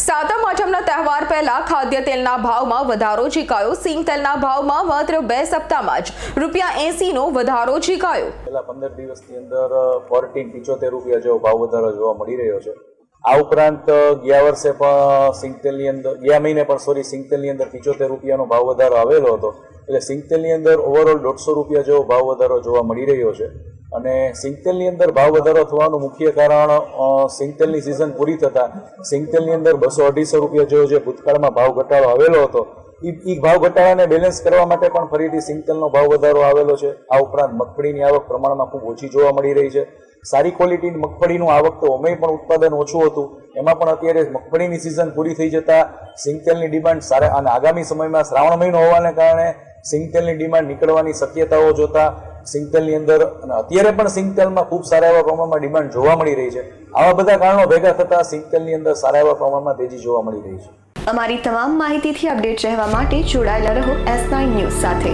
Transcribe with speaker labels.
Speaker 1: સાતમ આઠમના તહેવાર પહેલા ખાદ્ય તેલના ભાવમાં વધારો ઝીકાયો સિંગ તેલના ભાવમાં માત્ર બે સપ્તાહમાં જ રૂપિયા એંસીનો વધારો ઝીકાયો
Speaker 2: છેલ્લા પંદર દિવસની અંદર ફોર્ટીન પિચોતેર રૂપિયા જેવો ભાવ વધારો જોવા મળી રહ્યો છે. આ ઉપરાંત ગયા વર્ષે પણ સિંગતેલની અંદર, ગયા મહિને પણ સોરી સિંગતેલની અંદર પિચોતેર રૂપિયાનો ભાવ વધારો આવેલો હતો. એટલે સિંગતેલની અંદર ઓવરઓલ દોઢસો રૂપિયા જેવો ભાવ વધારો જોવા મળી રહ્યો છે. અને સિંગતેલની અંદર ભાવ વધારો થવાનું મુખ્ય કારણ સિંગતેલની સિઝન પૂરી થતાં સિંગતેલની અંદર બસો અઢીસો રૂપિયા જેવો જે ભૂતકાળમાં ભાવ ઘટાડો આવેલો હતો. એ ભાવ ઘટાડાને બેલેન્સ કરવા માટે પણ ફરીથી સિંગતેલનો ભાવ વધારો આવેલો છે. આ ઉપરાંત મગફળીની આવક પ્રમાણમાં ખૂબ ઓછી જોવા મળી રહી છે. સારી ક્વોલિટીની મગફળીનું આવક તો અમે પણ ઉત્પાદન ઓછું હતું. એમાં પણ અત્યારે મગફળીની સિઝન પૂરી થઈ જતાં સિંગતેલની ડિમાન્ડ સારા, અને આગામી સમયમાં શ્રાવણ મહિનો હોવાને કારણે સિંગતેલની ડિમાન્ડ નીકળવાની શક્યતાઓ જોતા સિંગતેલની અંદર અને અત્યારે પણ સિંગતેલમાં ખૂબ સારા એવા પ્રમાણમાં ડિમાન્ડ જોવા મળી રહી છે. આવા બધા કારણો ભેગા થતા સિંગતેલની અંદર સારા એવા પ્રમાણમાં તેજી જોવા મળી રહી છે.
Speaker 3: અમારી તમામ માહિતીથી અપડેટ રહેવા માટે જોડાયેલા રહો એસ ન્યૂઝ સાથે.